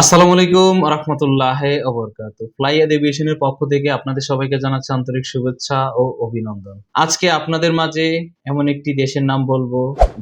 আসসালামু আলাইকুম রহমতুল্লাহ অবরকাত ফ্লাইয়াদ এভিয়েশনের পক্ষ থেকে আপনাদের সবাইকে জানাচ্ছি আন্তরিক শুভেচ্ছা ও অভিনন্দন। আজকে আপনাদের মাঝে এমন একটি দেশের নাম বলব,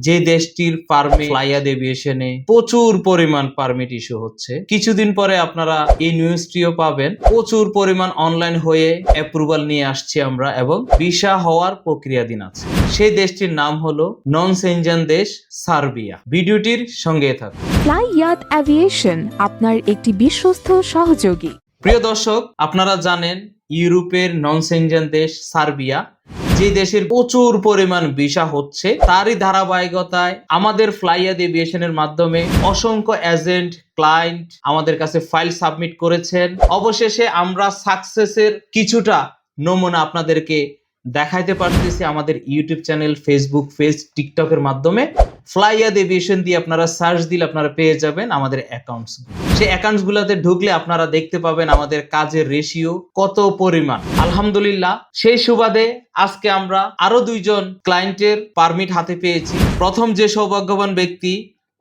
যে দেশটির পারমিট ফ্লাইয়াদ এভিয়েশনে প্রচুর পরিমাণ পারমিট ইস্যু হচ্ছে। কিছুদিন পরে আপনারা এই নিউজটিও পাবেন, প্রচুর পরিমাণ অনলাইন হয়ে অ্যাপ্রুভাল নিয়ে আসছি আমরা এবং ভিসা হওয়ার প্রক্রিয়াধীন আছে। সেই দেশটির নাম হলো নন সেনজেন দেশ সার্বিয়া। ভিডিওটির সঙ্গে থাকুন। ফ্লাই অ্যাভিয়েশন আপনার একটি বিশ্বস্ত সহযোগী। প্রিয় দর্শক, আপনারা জানেন ইউরোপের নন দেশ সার্বিয়া, যে দেশের প্রচুর পরিমাণ ভিসা হচ্ছে, তারই ধারাবাহিকতায় আমাদের ফ্লাইয়াদ এভিয়েশনের মাধ্যমে অসংখ্য এজেন্ট, ক্লায়েন্ট আমাদের কাছে ফাইল সাবমিট করেছেন। অবশেষে আমরা সাকসেসের কিছুটা নমুনা আপনাদেরকে দেখাইতে পারতেছি আমাদের ইউটিউব চ্যানেল, ফেসবুক পেজ, টিকটকের মাধ্যমে। ফ্লাইয়াদ এভিয়েশন দিয়ে আপনারা সার্চ দিলে আপনারা পেয়ে যাবেন আমাদের অ্যাকাউন্টস সেই অ্যাকাউন্টস গুলাতে ঢুকলে আপনারা দেখতে পাবেন আমাদের কাজের রেশিও কত পরিমাণ। আলহামদুলিল্লাহ, সেই সুবাদে আজকে আমরা আরও দুইজন ক্লায়েন্টের পারমিট হাতে পেয়েছি। প্রথম যে সৌভাগ্যবান ব্যক্তি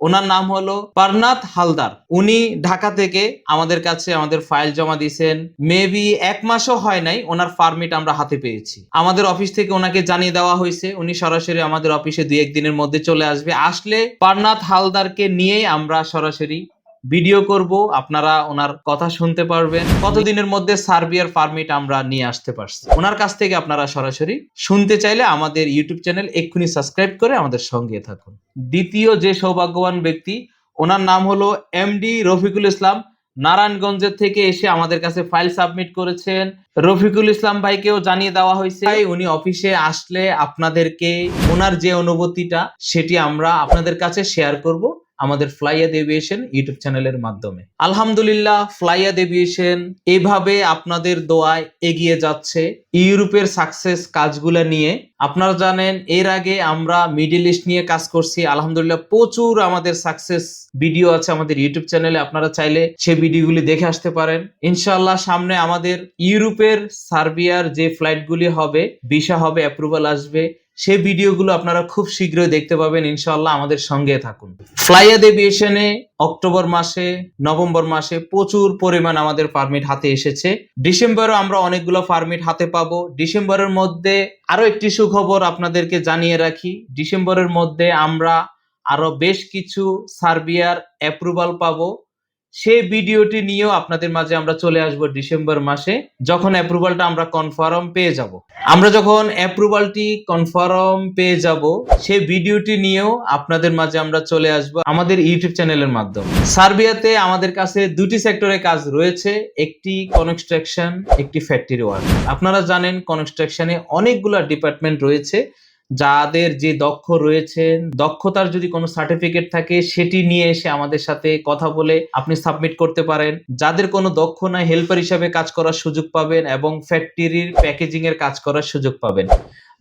ওনার নাম হলো পারনাথ হালদার। উনি ঢাকা থেকে আমাদের কাছে আমাদের ফাইল জমা দিয়েছেন। মেবি এক মাসও হয় নাই ওনার পারমিট আমরা হাতে পেয়েছি। আমাদের অফিস থেকে ওনাকে জানিয়ে দেওয়া হয়েছে, উনি সরাসরি আমাদের অফিসে দুই একদিনের মধ্যে চলে আসবে। আসলে পারনাথ হালদারকে নিয়েই আমরা সরাসরি ভিডিও করব, আপনারা ওনার কথা শুনতে পারবেন। কতদিনের মধ্যে সার্বিয়ার পারমিট আমরা নিয়ে আসতে পারছি? ওনার কাছ থেকে আপনারা সরাসরি শুনতে চাইলে আমাদের ইউটিউব চ্যানেল এক্ষুনি সাবস্ক্রাইব করে আমাদের সঙ্গে থাকুন। দ্বিতীয় যে সৌভাগ্যবান ব্যক্তি, ওনার নাম হলো এমডি রফিকুল ইসলাম। নারায়ণগঞ্জের থেকে এসে আমাদের কাছে ফাইল সাবমিট করেছেন। রফিকুল ইসলাম ভাইকেও জানিয়ে দেওয়া হয়েছে উনি অফিসে আসলে আপনাদেরকে ওনার যে অনুভূতিটা, সেটি আমরা আপনাদের কাছে শেয়ার করব। আমাদের ফ্লাইয়াদ এভিয়েশন ইউটিউব চ্যানেলের মাধ্যমে। আলহামদুলিল্লাহ ফ্লাইয়াদ এভিয়েশন এভাবে আপনাদের দোয়ায় এগিয়ে যাচ্ছে। ইউরোপের সাকসেস কাজগুলো নিয়ে আপনারা জানেন, এর আগে আমরা মিডিল ইস্ট নিয়ে কাজ করছি। আলহামদুলিল্লাহ প্রচুর আমাদের সাকসেস ভিডিও আছে আমাদের ইউটিউব চ্যানেলে আপনারা চাইলে সেই ভিডিওগুলি দেখে আসতে পারেন। ইনশাল্লাহ সামনে আমাদের ইউরোপের সার্বিয়ার যে ফ্লাইটগুলি হবে ভিসা হবে অ্যাপ্রুভাল আসবে, সেই ভিডিওগুলো আপনারা খুব শীঘ্রই দেখতে পাবেন। ইনশাল্লাহ আমাদের সঙ্গে থাকুন। ফ্লাইয়াদ এভিয়েশনে অক্টোবর মাসে, নভেম্বর মাসে প্রচুর পরিমাণ আমাদের পারমিট হাতে এসেছে। ডিসেম্বরও আমরা অনেকগুলো পারমিট হাতে পাবো। ডিসেম্বরের মধ্যে আরও একটি সুখবর আপনাদেরকে জানিয়ে রাখি। ডিসেম্বরের মধ্যে আমরা আরও বেশ কিছু সার্বিয়ার অ্যাপ্রুভাল পাবো। সেই ভিডিওটি নিয়েও আপনাদের মাঝে আমরা চলে আসব ডিসেম্বর মাসে, যখন অ্যাপ্রুভালটা আমরা কনফার্ম পেয়ে যাব। আমরা যখন অ্যাপ্রুভালটি কনফার্ম পেয়ে যাব, সেই ভিডিওটি নিয়েও আপনাদের মাঝে আমরা চলে আসব আমাদের ইউটিউব চ্যানেলের মাধ্যমে। সার্বিয়াতে আমাদের কাছে দুটি সেক্টরে কাজ রয়েছে, একটি কনস্ট্রাকশন একটি ফ্যাক্টরি ওয়ার্ক আপনারা জানেন কনস্ট্রাকশনে অনেকগুলো ডিপার্টমেন্ট রয়েছে যাদের যে দক্ষ রয়েছেন, দক্ষতার যদি কোনো সার্টিফিকেট থাকে, সেটি নিয়ে এসে আমাদের সাথে কথা বলে আপনি সাবমিট করতে পারেন। যাদের কোনো দক্ষ নাই হেল্পার হিসাবে কাজ করার সুযোগ পাবেন এবং ফ্যাক্টরির প্যাকেজিং এর কাজ করার সুযোগ পাবেন।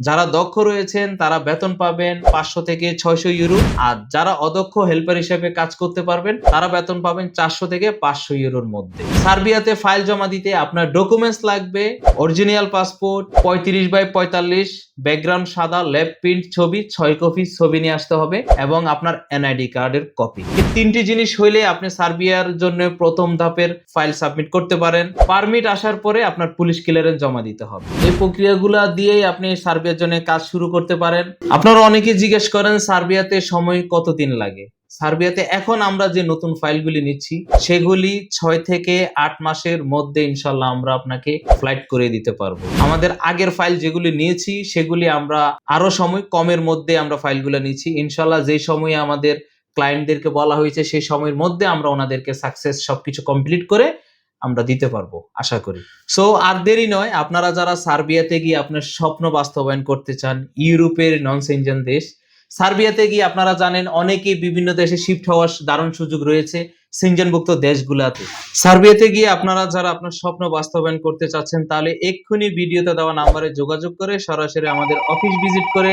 যারা দক্ষ রয়েছেন, তারা বেতন পাবেন পাঁচশো থেকে ছয়শো ইউরো। আর যারা অদক্ষ হেল্পার হিসেবে কাজ করতে পারবেন, তারা বেতন পাবেন চারশো থেকে পাঁচশো ইউরোর মধ্যে। সার্বিয়াতে ফাইল জমা দিতে আপনার ডকুমেন্টস লাগবে, অরিজিনাল পাসপোর্ট, পঁয়ত্রিশ বাই পঁয়তাল্লিশ, ব্যাকগ্রাউন্ড সাদা, ল্যাব প্রিন্ট ছবি, ছয় কপি ছবি নিয়ে আসতে হবে, এবং আপনার এনআইডি কার্ডের কপি। এই তিনটি জিনিস হইলে আপনি সার্বিয়ার জন্য প্রথম ধাপের ফাইল সাবমিট করতে পারেন। পারমিট আসার পরে আপনার পুলিশ ক্লিয়ারেন্স জমা দিতে হবে। এই প্রক্রিয়াগুলো দিয়েই আপনি সার্বিয়ার জন্য কাজ শুরু করতে পারেন। আপনারা অনেকে জিজ্ঞেস করেন, সার্বিয়াতে সময় কতদিন লাগে? সার্বিয়াতে এখন আমরা যে নতুন ফাইলগুলি নিচ্ছি, সেগুলি ছয় থেকে আট মাসের মধ্যে ইনশাল্লাহ আমরা আপনাকে ফ্লাইট করে দিতে পারব। আমাদের আগের ফাইল যেগুলি নিয়েছি, সেগুলি আমরা আরও সময় কমের মধ্যে আমরা ফাইলগুলো নিচ্ছি। ইনশাল্লাহ যে সময়ে আমাদের ক্লায়েন্টদেরকে বলা হয়েছে, সেই সময়ের মধ্যে আমরা ওনাদেরকে সাকসেস সবকিছু কমপ্লিট করে আমরা দিতে পারব, আশা করি। সো আর দেরি নয়, আপনারা যারা সার্বিয়াতে গিয়ে আপনার স্বপ্ন বাস্তবায়ন করতে চান, ইউরোপের নন সেনজেন দেশ, সার্বিয়াতে গিয়ে আপনারা জানেন অনেকেই বিভিন্ন দেশে শিফট হওয়ার দারুণ সুযোগ রয়েছে সিনজনভুক্ত দেশগুলাতে। সার্বিয়াতে গিয়ে আপনারা যারা আপনার স্বপ্ন বাস্তবায়ন করতে চাচ্ছেন, তাহলে এক্ষুনি ভিডিওতে দেওয়া নাম্বারে যোগাযোগ করে সরাসরি আমাদের অফিস ভিজিট করে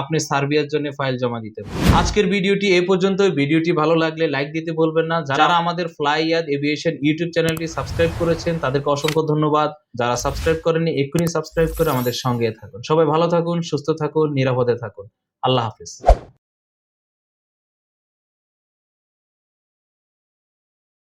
আপনি সার্বিয়ার জন্য ফাইল জমা দিতে আজকের ভিডিওটি এ পর্যন্ত ভিডিওটি ভালো লাগলে লাইক দিতে বলবেন না। যারা আমাদের ফ্লাই ইয়াদ এভিয়েশন ইউটিউব চ্যানেলটি সাবস্ক্রাইব করেছেন তাদেরকে অসংখ্য ধন্যবাদ। যারা সাবস্ক্রাইব করেনি এক্ষুনি সাবস্ক্রাইব করে আমাদের সঙ্গে থাকুন। সবাই ভালো থাকুন সুস্থ থাকুন নিরাপদে থাকুন। আল্লাহ হাফিজ।